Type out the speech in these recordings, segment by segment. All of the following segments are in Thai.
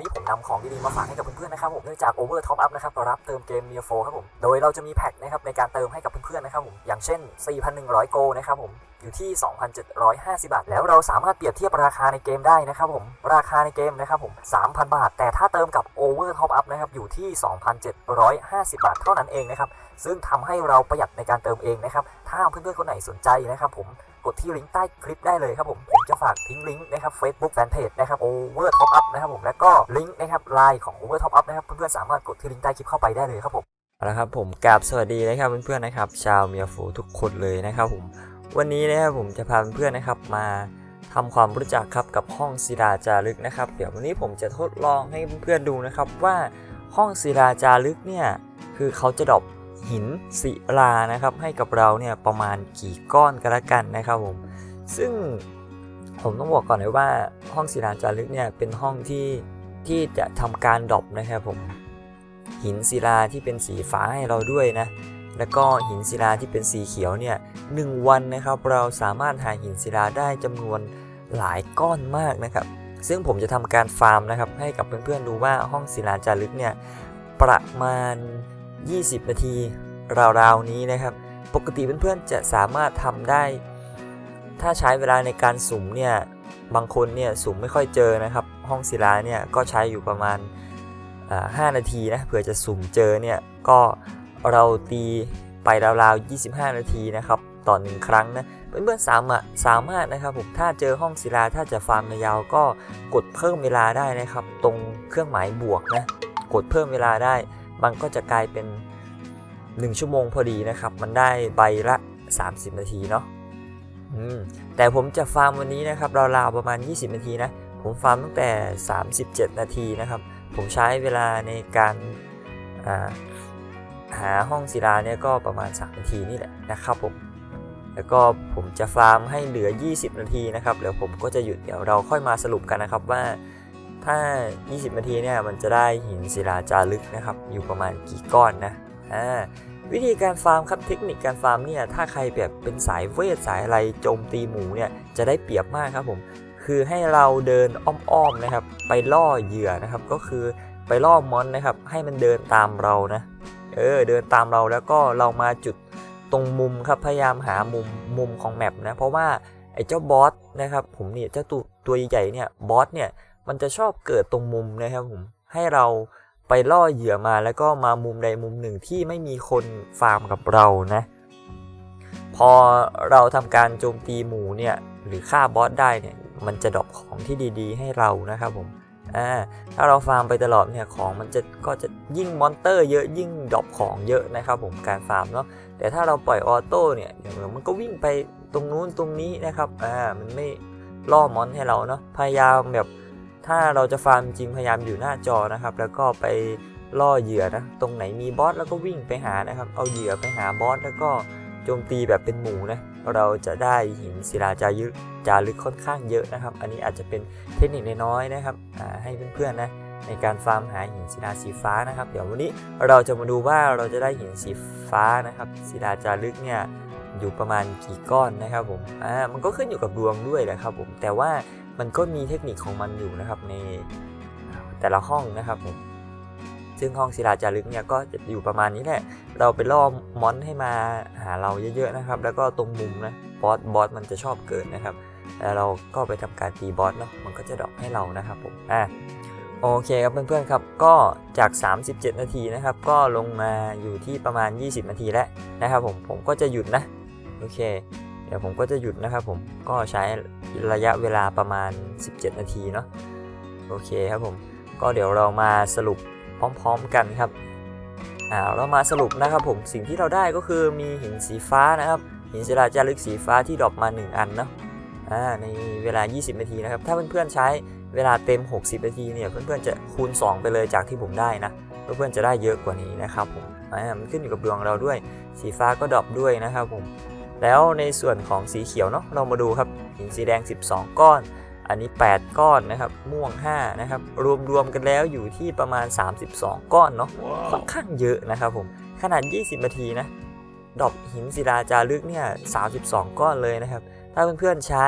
วันนี้ผมนำของดีๆมาฝากให้กับเพื่อนๆนะครับผมเนื่องจาก Over Top Up นะครับรับเติมเกม m i a 4ครับผมโดยเราจะมีแพ็คนะครับในการเติมให้กับเพื่อนๆนะครับผมอย่างเช่น 4,100 โกนะครับผมอยู่ที่ 2,750 บาท แล้วเราสามารถเปรียบเทียบราคาในเกมได้นะครับผม ราคาในเกมนะครับผม 3,000 บาท แต่ถ้าเติมกับ Over Top Up นะครับ อยู่ที่ 2,750 บาทเท่านั้นเองนะครับ ซึ่งทำให้เราประหยัดในการเติมเองนะครับ ถ้าเพื่อนๆคนไหนสนใจนะครับผม กดที่ลิงก์ใต้คลิปได้เลยครับผม ผมจะฝากทิ้งลิงก์นะครับ Facebook Fanpage นะครับ Over Top Up นะครับผมแล้วก็ลิงก์นะครับไลน์ของ Over Top Up นะครับ เพื่อนๆสามารถกดที่ลิงก์ใต้คลิปเข้าไปได้เลยครับผมเอาละครับผมกราบสวัสดีนะครับเพื่อนๆนะครับ ชาวเมียฟูทุกคนเลยนะครับผมวันนี้นะครับผมจะพาเพื่อนๆนะครับมาทำความรู้จักครับกับห้องศิลาจารึกนะครับ เดี๋ยววันนี้ผมจะทดลองให้เพื่อนๆดูนะครับว่าห้องศิลาจารึกเนี่ยคือเขาจะดรอป หินศิลานะครับ ให้กับเราเนี่ยประมาณกี่ก้อนกันละกันนะครับผม ซึ่งผมต้องบอกก่อนเลยว่าห้องศิลาจารึกเนี่ยเป็นห้องที่ที่จะทำการดรอปนะครับผม หินศิลาที่เป็นสีฟ้าให้เราด้วยนะแล้วก็หินศิลาที่เป็นสีเขียวเนี่ยหนึ่งวันนะครับ เราสามารถหาหินศิลาได้จำนวนหลายก้อนมากนะครับ ซึ่งผมจะทำการฟาร์มนะครับ ให้กับเพื่อนๆดูว่าห้องศิลาจารึกเนี่ยประมาณ 20 นาทีราวๆนี้นะครับ ปกติเพื่อนๆจะสามารถทำได้ ถ้าใช้เวลาในการสุ่มเนี่ยบางคนเนี่ยสุ่มไม่ค่อยเจอนะครับ ห้องศิลาเนี่ยก็ใช้อยู่ประมาณอ่า5นาทีนะเผื่อจะสุ่มเจอเนี่ยก็เราตีไปราวๆ 25 นาทีนะครับ ต่อหนึ่งครั้งนะเพื่อนๆสามารถสามารถนะครับผมถ้าเจอห้องศิลาถ้าจะฟาร์มยาวก็กดเพิ่มเวลาได้นะครับ ตรงเครื่องหมายบวกนะกดเพิ่มเวลาได้ มันก็จะกลายเป็น 1 ชั่วโมงพอดีนะครับ มันได้ใบละ 30 นาทีเนาะแต่ผมจะฟาร์มวันนี้นะครับราวๆประมาณ 20 นาทีนะ ผมฟาร์มตั้งแต่ 37 นาทีนะครับ ผมใช้เวลาในการาหาห้องศิลาเนี่ยก็ประมาณ 3 นาทีนี่แหละนะครับผม แล้วก็ผมจะฟาร์มให้เหลือ 20 นาทีนะครับ เดี๋ยวผมก็จะหยุด เดี๋ยวเราค่อยมาสรุปกันนะครับว่า ถ้า 20 นาทีเนี่ยมันจะได้หินศิลาจารึกนะครับ อยู่ประมาณกี่ก้อนนะอ่าวิธีการฟาร์มครับเทคนิคการฟาร์มเนี่ยถ้าใครแบบเป็นสายเวทสายอะไรโจมตีหมูเนี่ยจะได้เปรียบมากครับผมคือให้เราเดินอ้อมๆนะครับ ไปล่อเหยื่อนะครับก็คือไปล่อมอนนะครับ ให้มันเดินตามเรานะเออเดินตามเราแล้วก็เรามาจุดตรงมุมครับพยายามหามุมมุมของแมปนะเพราะว่าไอ้เจ้าบอสนะครับผมเนี่ยเจ้าตัวตัวใหญ่ๆเนี่ยบอสเนี่ย มันจะชอบเกิดตรงมุมนะครับผมให้เราไปล่อเหยื่อมาแล้วก็มามุมใดมุมหนึ่งที่ไม่มีคนฟาร์มกับเรานะ พอเราทำการโจมตีหมูเนี่ยหรือฆ่าบอสได้เนี่ยมันจะดรอปของที่ดีๆ ให้เรานะครับผมอ่าถ้าเราฟาร์มไปตลอดเนี่ยของมันจะก็จะยิ่งมอนเตอร์เยอะยิ่งดรอปของเยอะนะครับผมการฟาร์มเนาะแต่ถ้าเราปล่อยออโต้เนี่ยเดียวมันก็วิ่งไปตรงนู้นตรงนี้นะครับอ่ามันไม่ล่อมอนให้เราเนาะพยายามแบบ ถ้าเราจะฟาร์มจริงพยายามอยู่หน้าจอนะครับ แล้วก็ไปล่อเหยื่อนะตรงไหนมีบอสแล้วก็วิ่งไปหานะครับ เอาเหยื่อไปหาบอสแล้วก็โจมตีแบบเป็นหมูนะเราจะได้หินศิลาจารึกจารึกค่อนข้างเยอะนะครับ อันนี้อาจจะเป็นเทคนิคน้อยๆนะครับให้เพื่อนๆนะในการฟาร์มหาหินศิลาสีฟ้านะครับ เดี๋ยววันนี้เราจะมาดูว่าเราจะได้หินสีฟ้านะครับศิลาจารึกเนี่ยอยู่ประมาณกี่ก้อนนะครับผมอ่ามันก็ขึ้นอยู่กับดวงด้วยแหละครับผมแต่ว่า มันก็มีเทคนิคของมันอยู่นะครับในแต่ละห้องนะครับผมซึ่งห้องศิลาจารึกเนี่ยก็จะอยู่ประมาณนี้แหละ เราไปล่อมอนให้มาหาเราเยอะๆนะครับ แล้วก็ตรงมุมนะบอสบอสมันจะชอบเกิดนะครับแล้วเราก็ไปทำการตีบอสเนาะมันก็จะดรอปให้เรานะครับผมอะโอเคครับเพื่อนๆครับก็จาก 37 นาทีนะครับ ก็ลงมาอยู่ที่ประมาณ 20 นาทีแล้วนะครับผมผมก็จะหยุดนะโอเค เดี๋ยวผมก็จะหยุดนะครับผมก็ใช้ ระยะเวลาประมาณ 17 นาทีเนาะโอเคครับผมก็เดี๋ยวเรามาสรุปพร้อมๆกันครับอ่าเรามาสรุปนะครับผมสิ่งที่เราได้ก็คือมีหินสีฟ้านะครับหินศิลาจารึกสีฟ้าที่ดรอปมา 1 อันเนาะอ่าในเวลา 20 นาทีนะครับถ้าเพื่อนๆใช้เวลาเต็ม 60 นาทีเนี่ยเพื่อนๆจะคูณ 2 ไปเลยจากที่ผมได้นะเพื่อนๆจะได้เยอะกว่านี้นะครับผมอ่ามันขึ้นอยู่กับดวงเราด้วย สีฟ้าก็ดรอปด้วยนะครับผม แล้วในส่วนของสีเขียวเนาะเรามาดูครับหินสีแดง 12 ก้อน อันนี้ 8 ก้อนนะครับม่วง 5 นะครับ รวมๆกันแล้วอยู่ที่ประมาณ 32 ก้อนเนาะค่อนข้างเยอะนะครับผมขนาด 20 นาทีนะดอกหินศิลาจารึกเนี่ย32 ก้อนเลยนะครับ ถ้าเพื่อนๆใช้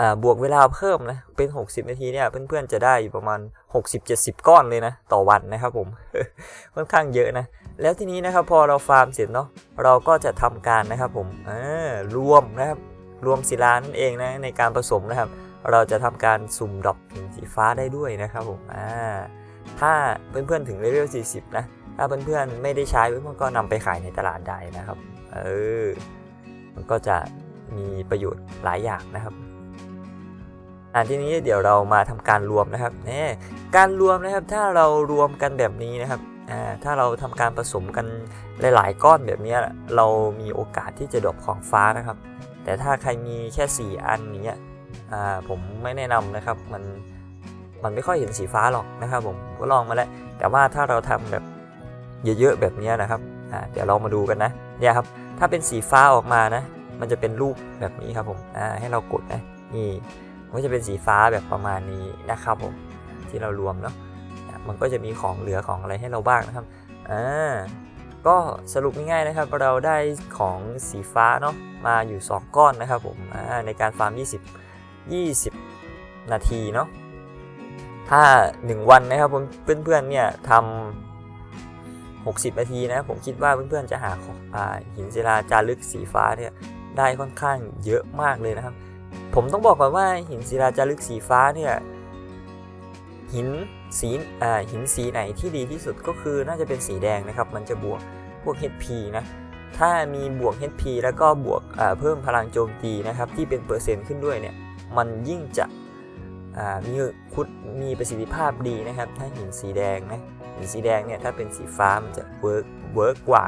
อ่าบวกเวลาเพิ่มนะเป็น 60 นาทีเนี่ยเพื่อนๆจะได้อยู่ประมาณ 60-70 ก้อนเลยนะต่อวันนะครับผมค่อนข้างเยอะนะ แล้วทีนี้นะครับพอเราฟาร์มเสร็จเนาะเราก็จะทำการนะครับผมรวมนะครับรวมศิลานั่นเองนะในการผสมนะครับ เราจะทำการสุ่มดอกหินสีฟ้าได้ด้วยนะครับผมอ่าถ้าเพื่อนๆถึงเลเวล40 นะถ้าเพื่อนๆไม่ได้ใช้เพื่อนๆก็นำไปขายในตลาดได้นะครับเออมันก็จะมีประโยชน์หลายอย่างนะครับ อ่าทีนี้เดี๋ยวเรามาทำการรวมนะครับนี่การรวมนะครับถ้าเรารวมกันแบบนี้นะครับอ่าถ้าเราทำการผสมกันหลาย ๆ ก้อนแบบนี้เรามีโอกาสที่จะดรอปของฟ้านะครับ แต่ถ้าใครมีแค่ 4 อันนี้อ่าผมไม่แนะนำนะครับมันมันไม่ค่อยเห็นสีฟ้าหรอกนะครับผมก็ลองมาแล้วแต่ว่าถ้าเราทำแบบเยอะๆแบบนี้นะครับอ่าเดี๋ยวเรามาดูกันนะเนี่ยครับถ้าเป็นสีฟ้าออกมานะ มันจะเป็นรูปแบบนี้ครับผมอ่าให้เรากดนะนี่ มันก็จะเป็นสีฟ้าแบบประมาณนี้นะครับผมที่เรารวมเนาะมันก็จะมีของเหลือของอะไรให้เราบ้างนะครับอ่าก็สรุปง่ายๆนะครับ เราได้ของสีฟ้าเนาะมาอยู่ 2 ก้อนนะครับผมในการฟาร์ม 20 20 นาทีเนาะถ้า 1 วันนะครับผมเพื่อนๆเนี่ยทำ60 นาทีนะผมคิดว่าเพื่อนๆจะหาของอหินศิลาจารึกสีฟ้าเนี่ยได้ค่อนข้างเยอะมากเลยนะครับ ผมต้องบอกก่อนว่าหินศิลาจารึกสีฟ้าเนี่ยหินสีอ่าหินสีไหนที่ดีที่สุดก็คือน่าจะเป็นสีแดงนะครับ มันจะบวกพวก HP นะถ้ามีบวก HP แล้วก็บวกเพิ่มพลังโจมตีนะครับที่เป็นเปอร์เซ็นต์ขึ้นด้วยเนี่ยมันยิ่งจะมีคุดมีประสิทธิภาพดีนะครับ ถ้าหินสีแดงนะหินสีแดงเนี่ยถ้าเป็นสีฟ้ามันจะเวิร์กเวิร์กกว่า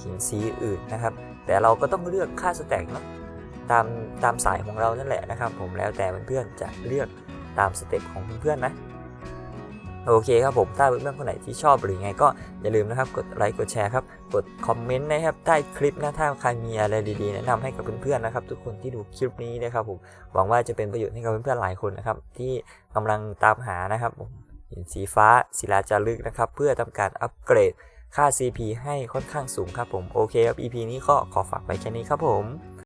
หินสีอื่นนะครับ แต่เราก็ต้องเลือกค่าสแต็กเนาะ ตามตามสายของเรานั่นแหละนะครับผมแล้วแต่เพื่อนๆจะเลือกตามสเต็ปของเพื่อนๆนะโอเคครับผมถ้าเพื่อนๆคนไหนที่ชอบหรือไงก็อย่าลืมนะครับกดไลค์กดแชร์ครับกดคอมเมนต์นะครับใต้คลิปนะถ้าใครมีอะไรดีๆแนะนำให้กับเพื่อนๆนะครับทุกคนที่ดูคลิปนี้นะครับผมหวังว่าจะเป็นประโยชน์ให้กับเพื่อนๆหลายคนนะครับที่กำลังตามหานะครับผมหินสีฟ้าศิลาจารึกนะครับเพื่อทำการอัปเกรดค่า CP ให้ค่อนข้างสูงครับผมโอเคครับ EP นี้ก็ขอฝากไว้แค่นี้ครับผม